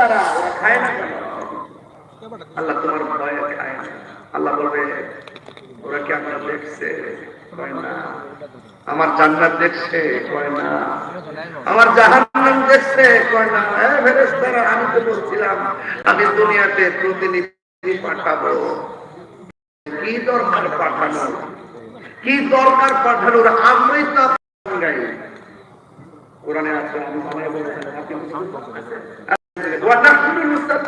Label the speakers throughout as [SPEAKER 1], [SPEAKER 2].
[SPEAKER 1] ফেরেশতারা ওরা খায় না কেন? আল্লাহ তোমার ভয়ে খায় আল্লাহ বলবে, ওরা কি আমরা দেখছে? আমার জান্নাত দেখছে? কয় না। আমার জাহান্নাম দেখছে? কয় না। হ্যাঁ আমি তো বলছিলাম, আমি দুনিয়াতে প্রতিনিধি পাঠাবো। কি দরকার পাঠানো? কি দরকার পাঠানোর আমরাই তো গাই কোরআনে আছে, আমি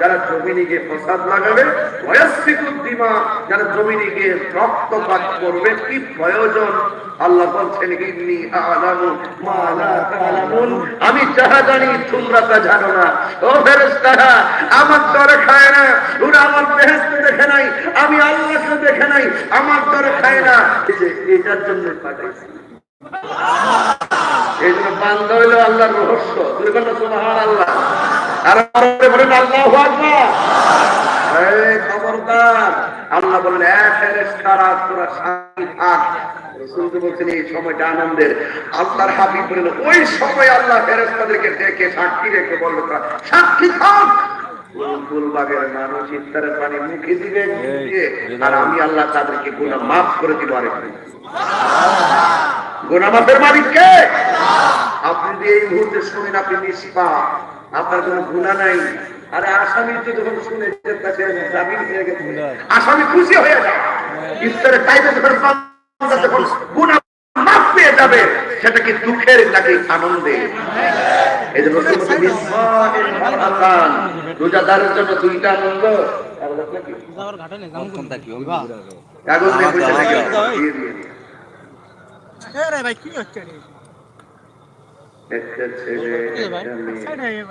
[SPEAKER 1] যারা জমিনে গিয়ে প্রসাদ লাগাবে দিমা যারা জমিনে গিয়ে রক্তপাত করবে, কি প্রয়োজন? আল্লাহ বলছেন আমি যাহা জানি, তোমরা তা জানো না। ও ফেরেশতারা, আমার দরে খায় না। ওরা আমার বেহেশত দেখে নাই। আমি আল্লাহকে দেখে নাই। আমার দরে খায় না। এটার জন্য পাঠাইছি। এই জন্য বান্দা হইল আল্লাহর রহস্য। তুমি বলল সুবহান আল্লাহ আর বলেন আল্লাহু খবরদার আল্লাহ বলেন এক ফেরেশতারা তোরা সাক্ষী থাক। রাসূল বলছেন এই সময়টা আনন্দের। আল্লাহর হাবিব বলেন ওই সময় আল্লাহ ফেরেশতাদেরকে ডেকে সাক্ষী রেখে বলল তোরা সাক্ষী থাক। ফুলবাগের মানুষ ইফতারের পানি মুখে দিবে আর আমি আল্লাহ তাদেরকে মাফ করে দিব আরেকদিন গোনামাফের মালিক কে? আপনি যদি এই মুহূর্তে শুনেন আপনি নিষ্পা আপনার কোনো গুণা নাই। আরে আসামি তো যখন শুনে আসামি খুশি হয়ে যায়। ইফতারের টাইমে যখন সেটা কি দুঃখের নাকি আনন্দে। রোজাদারের জন্য দুইটা আনন্দ।
[SPEAKER 2] কি হচ্ছে?
[SPEAKER 1] একটা ছেলে একটা মেয়ে।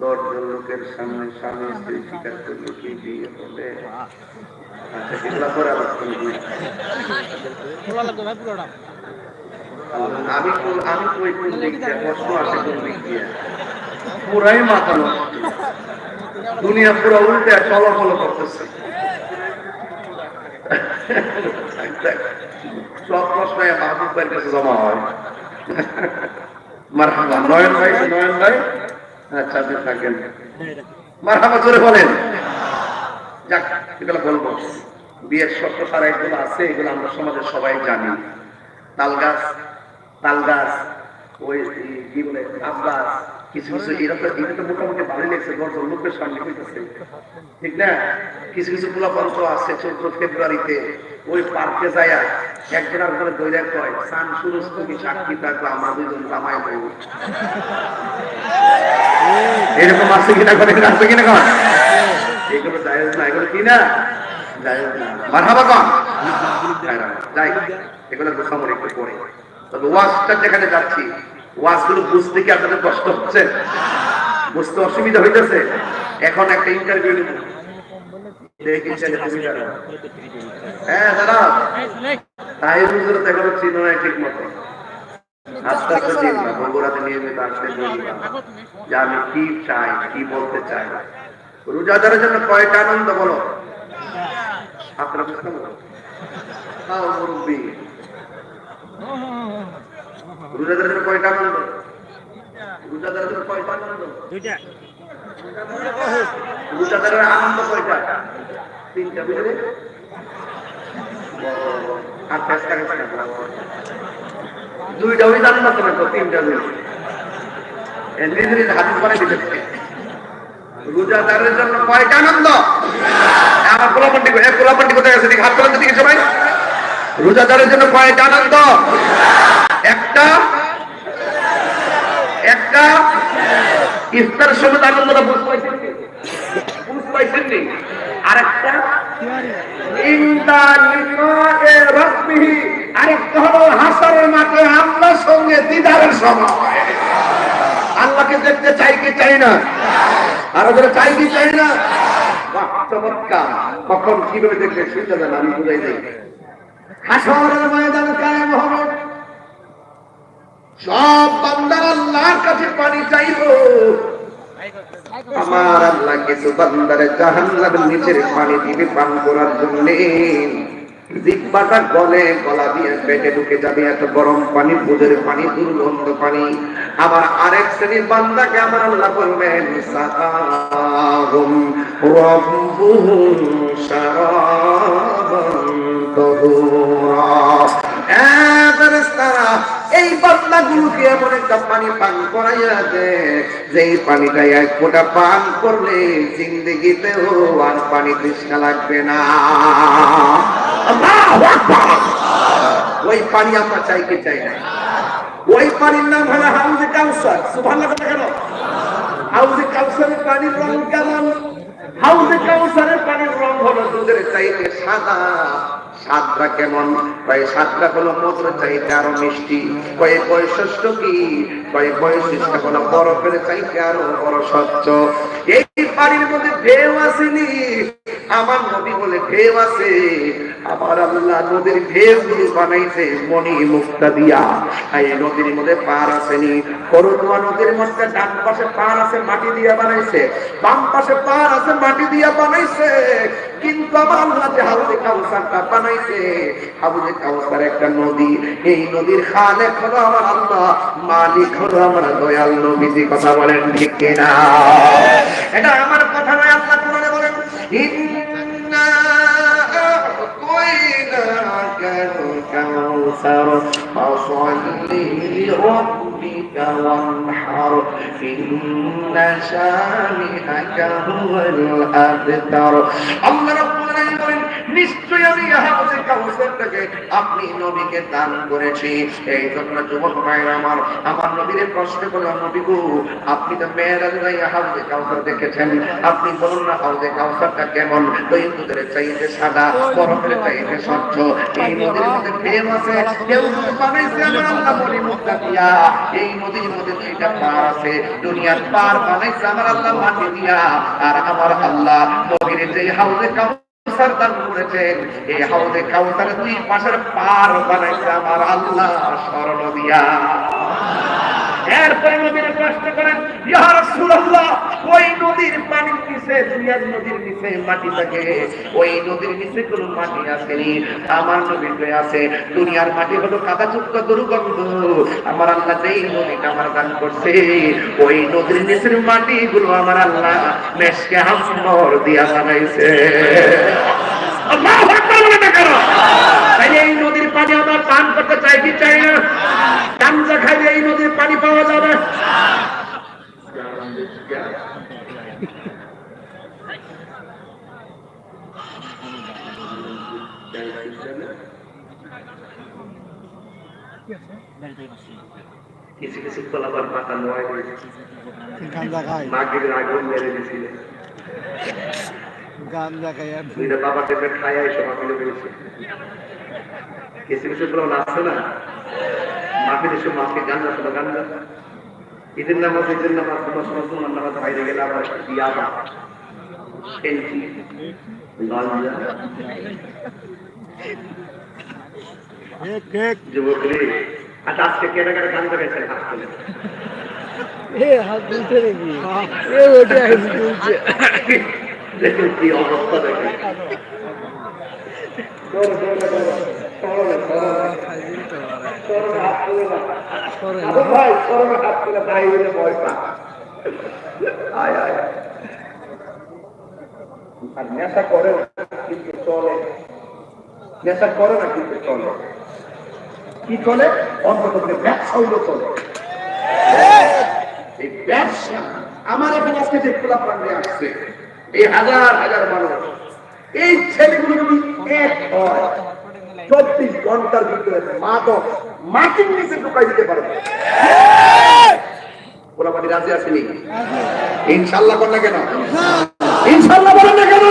[SPEAKER 1] দশজন লোকের সামনে স্বামী স্ত্রী স্বীকার করলে কি বিয়ে হবে আচ্ছা এগুলা করে আবার কোনো বুঝি না।
[SPEAKER 2] খোলা লাগবে ভাই পুরোটা।
[SPEAKER 1] আমি আমি কই কোন দিক দিয়ে প্রশ্ন আসে কোন দিক দিয়ে পুরাই মাথা দুনিয়া পুরো উল্টে চলাফল করতেছে। সব প্রশ্ন মাহবুব ভাইয়ের কাছে জমা হয়। এগুলো আমরা সমাজের সবাই জানি। তাল গাছ তাল গাছ, ওই কি বলে কিছু কিছু তো মোটামুটি ভালোই লোকের সামনে হইতেছে। ঠিক না? কিছু কিছু পোলাপন্ত আছে, চৌদ্দ ফেব্রুয়ারিতে, ওই পার্কে যায় একজন দৈরা কয়, সান সুরজ তুমি সাক্ষী আমরা দুজন জামাই বউ। এরকম আছে কিনা করে কিনা এগুলো না, এগুলো কি না? ওয়াজটা যেখানে যাচ্ছি, ওয়াজগুলো বুঝতে কি আপনাদের কষ্ট হচ্ছে? বুঝতে অসুবিধা হইতেছে? এখন একটা ইন্টারভিউ হ্যাঁ দাদা।
[SPEAKER 2] লেখ।
[SPEAKER 1] তাই তো এখনও চিনো না ঠিক মতো। আস্তে আস্তে চিনবা বগুড়াতে নিয়মিত আসলে বলবা
[SPEAKER 2] দেখো তুমি।
[SPEAKER 1] যে আমি কি চাই কি বলতে চাই? রোজাদারের জন্য কয়টা আনন্দ বলো? আপনারা বুঝতে পারো তাও মুরব্বী। রোজাদারের জন্য কয়টা আনন্দ? রোজাদারের জন্য কয়টা আনন্দ?
[SPEAKER 2] দুইটা।
[SPEAKER 1] রোজাদারের আনন্দ কয়টা? তিনটা বুঝলে? আর দুইটা ওই না তিনটা দুই রোজাদারের জন্য কয়টা আনন্দ? আমার এক কোথায় আছে? হাত দিকে সবাই। রোজাদারের জন্য কয়টা আনন্দ? একটা একটা ইফতার সময় আনন্দটা বুঝতে পারছেন নি? বুঝতে পারছেন নি? আরেকটা ইন্দা লিকায়ে রাব্বিহি আরেকটা আল্লাহর দেখতে চাই কি চাই না? আর ওদের চাই কি চাই কখন কীভাবে দেখবে দেন আমি বুঝাই দেই। হাসরের ময়দান কায়েম সব বান্দার আল্লাহ কাছে পানি চাইব। আমার আল্লাহ কিছু বান্দারে জাহান্নামের নিচের পানি দিবে পান করার জন্য। জিব্বাটা গলে গলা দিয়ে পেটে ঢুকে যাবে এত গরম পানি বুঝের পানি দুর্গন্ধ পানি। আবার আরেক শ্রেণির বান্দাকে আমার আল্লাহ বলবেন সাকাহুম রব্বুহুম শারাবান তাহুরা। এ ফেরেশতারা, এই বান্দাগুলোকে এমন একটা পানি পান করাইয়া দে। যে এই পানিটা এক ফোঁটা পান করলে জিন্দগিতেও আর পানি তৃষ্ণা লাগবে না। ওই পানি আমরা চাই কি চাই না? ওই পানির নাম হলো হাউজে কাউসার। সুবহানাল্লাহ কথা কেন? হাউজে কাউসারের পানির রং কেমন? হাউজে কাউসারের পানির রং হলো দুধের চাইতে সাদা। স্বাদটা কেমন? কয়, সাতটা হলো মধুর চাইতে আরও মিষ্টি। কয়ে বৈশিষ্ট্য কি? কয়ে বৈশিষ্ট্য হলো বরফের চাইতে আরও বড় স্বচ্ছ। এই বাড়ির মধ্যে ঢেউ আসেনি। আমার নবী বলে ঢেউ আছে। আমার আল্লাহ নদীর ঢেউ গুলো বানাইছে মণি মুক্তা দিয়া। এই নদীর মধ্যে পার আসেনি। করুণা নদীর মধ্যে ডান পাশে পার আছে, মাটি দিয়া বানাইছে। বাম পাশে পার আছে, মাটি দিয়া বানাইছে। কিন্তু আমার আল্লাহ যে হাউজে কাউসারটা বানাইছে, হাউজে কাউসার একটা নদী। এই নদীর খালেক হলো আমার আল্লাহ, মালিক হলো আমার দয়াল নবীজি কথা বলেন ঠিক কিনা? এটা আমার কথা নয়, আল্লাহ কোরআনে বলেন কাউসার ফাসাল্লি লিরাব্বিকা ওয়ানহার ইন্না শানিআকা হুয়াল আবতার আল্লাহ রাব্বুল আলামিন বলেন এই নবীর নদীর মধ্যে কেউ পার আছে, দুনিয়ার পার বানাইছে আমার আল্লাহ মাটি দিয়া। আর আমার আল্লাহ নদীর যে হাউজে কাউসার দান করেছেন। এই পাশের পার বানাইছে আমার আল্লাহ স্মরণ এরপরে নবীর প্রশ্ন করেন, ইয়া রাসূলুল্লাহ, ওই নদীর পানির নিচে, দুনিয়ার নদীর নিচে মাটি থাকে। ওই নদীর নিচে মাটি আসেনি আমার নবীর আছে, দুনিয়ার মাটি হলো দুর্গন্ধ। আমার আল্লাহ যেই নদীটা আমার করছে, ওই নদীর নিচের মাটি গুলো আমার আল্লাহ মেশকে হাম্বর দিয়া বানাইছে। এই নদীর পানি পান করতে চাই কি চাই না? গাঞ্জা খাইলে এই নদীর পানি পাওয়া যাবে। কিছু কিছু কলাবার পাতা
[SPEAKER 2] গান্দা খাই
[SPEAKER 1] মাগির আগুন মেরে দিয়েছিল
[SPEAKER 2] গান্দা খাই আর
[SPEAKER 1] দুইটা বাবা টেপে খায় এসে মাপিলে পেয়েছে কিছু কিছু গুলো আছে না মাফি দেশে মাফি গান্দা শোনা গান্দা ঈদের নামাজ ঈদের নামাজ তোমার সময় তোমার নামাজ বাইরে গেলে আবার ইয়াবা খেলছি গাঞ্জা আচ্ছা আজকে হাত তুলে?
[SPEAKER 2] এ হাত তুলছে নাকি? এ ওটা হাত তুলছে।
[SPEAKER 1] দেখুন কি অবস্থা দেখেন। আর। নেশা করে কিন্তু চলে। নেশা করে না কিন্তু চলে। কি চলে? অন্তত ব্যবসা হইল চলে। এই ব্যবসা আমার এখানে আজকে যে খোলা প্রাণে আসছে, এই হাজার হাজার মানুষ, এই ছেলেগুলো যদি এক হয়, চব্বিশ ঘণ্টার ভিতরে মাদক মাটির নিচে ঢুকাই দিতে পারবে। গোলাপাটি রাজি আসেনি ইনশাল্লাহ বল না কেন? ইনশাল্লাহ বলেন না কেন?